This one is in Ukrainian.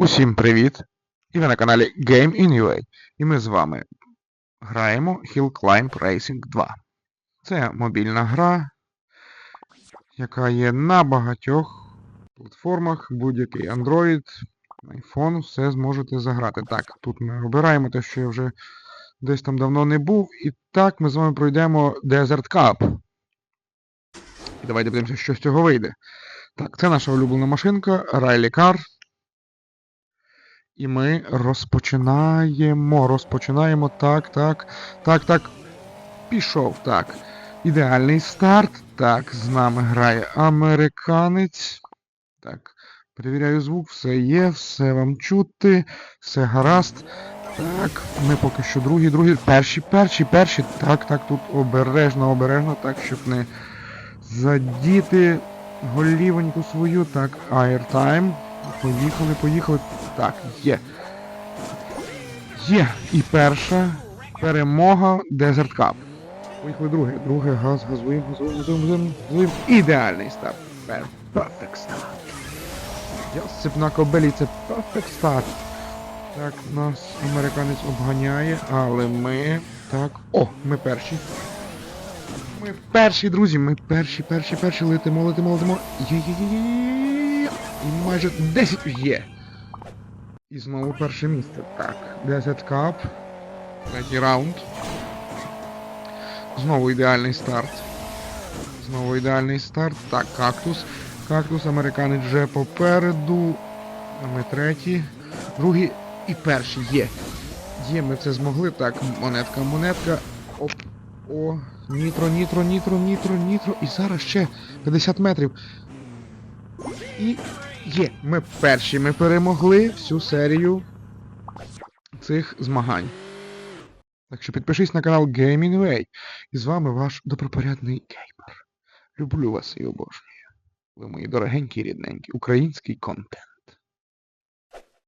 Усім привіт! І ви на каналі Game in. І ми з вами граємо Hill Climb Racing 2. Це мобільна гра, яка є на багатьох платформах, будь-який Android, iPhone, все зможете заграти. Так, тут ми обираємо те, що я вже десь там давно не був. І так ми з вами пройдемо Desert Cup. І давайте подивимося, що з цього вийде. Так, це наша улюблена машинка Riley Car. І ми розпочинаємо, розпочинаємо. Так, так, так, так. Пішов, так. Ідеальний старт. Так, з нами грає американець. Так, перевіряю звук, все є, все вам чути, все гаразд. Так, ми поки що другі, другі. Перші, перші, перші. Так, так, тут обережно, обережно, так, щоб не задіти голівоньку свою. Так, airtime. Поїхали, поїхали. Так, є. Є. І перша перемога Desert Cup. Поїхали друге. Друге, газ, газуємо, газуємо, газуємо, газуємо, газуємо. Ідеальний старт. Пер- Perfect start. Йосип на кобелі, це perfect start. Так, нас американець обганяє, але ми. Так. О, ми перші. Ми перші, друзі, ми перші, перші, перші летимо, летимо, летимо. Є-є-є-є-є. І майже 10 є. І знову перше місце. Так. Desert Cup. Третій раунд. Знову ідеальний старт. Знову ідеальний старт. Так, кактус. Кактус, американець вже попереду. А ми треті. Другі і перші є. Є, ми це змогли. Так, монетка, монетка. Оп. О, нітро, нітро, нітро, нітро, нітро. І зараз ще 50 метрів. І є. Ми перші. Ми перемогли всю серію цих змагань. Так що підпишись на канал Gaming Way. І з вами ваш добропорядний геймер. Люблю вас і обожнюю. Ви мої дорогенькі, рідненькі, український контент.